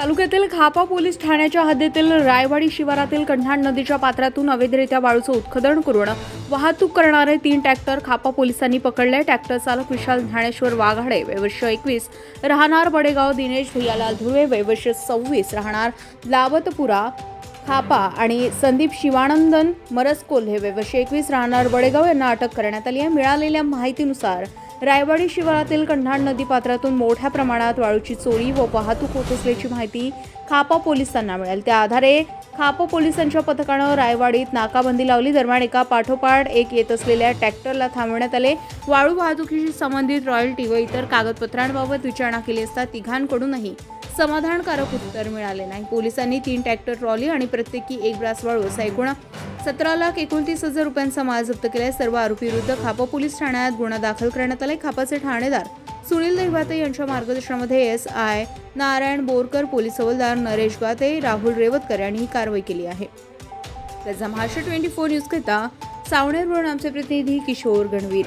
तालुक्यातील खापा पोलीस ठाण्याच्या हद्दीतील रायवाडी शिवारातील कंढाण नदीच्या पात्रातून अवैधरित्या वाळूचं उत्खनन करून वाहतूक करणारे तीन ट्रॅक्टर खापा पोलिसांनी पकडले. ट्रॅक्टर चालक विशाल ज्ञानेश्वर वाघाडे वैवर्ष एकवीस राहणार बडेगाव दिनेश भैयालाल धुळे वैवर्ष सव्वीस राहणार लावतपुरा खापा आणि संदीप शिवानंदन मरसकोल्हे वैवर्ष एकवीस राहणार बडेगाव यांना अटक करण्यात आली आहे. मिळालेल्या माहितीनुसार रायवाडी शिवारातील कंढाण नदी पात्रातून मोठ्या प्रमाणात वाळूची चोरी व वाहतूक होत असल्याची माहिती खापा पोलिसांना मिळाली. त्या आधारे खापा पोलिसांच्या पथकानं रायवाडीत नाकाबंदी लावली. दरम्यान एका पाठोपाठ एक येत असलेल्या ट्रॅक्टरला थांबवण्यात आले. वाळू वाहतुकीशी संबंधित रॉयल्टी व इतर कागदपत्रांबाबत विचारणा केली असता तिघांकडूनही समाधानकारक उत्तर मिळाले नाही. पोलिसांनी तीन ट्रॅक्टर ट्रॉली आणि प्रत्येकी एक ब्रास वाळू असा एकूण सतरा लाख एकोणतीस हजार रुपयांचा माल जप्त केलाय. सर्व आरोपीविरुद्ध खापा पोलीस ठाण्यात गुन्हा दाखल करण्यात आलाय. खापाचे ठाणेदार सुनील देवाते यांच्या मार्गदर्शनामध्ये S I Narayan Borkar police हवालदार नरेश गाते राहुल रेवतकर यांनी ही कारवाई केली आहे. त्याचा महाराष्ट्र ट्वेंटी फोर न्यूजकरिता सावणेरवरून आमचे प्रतिनिधी किशोर गणवीर.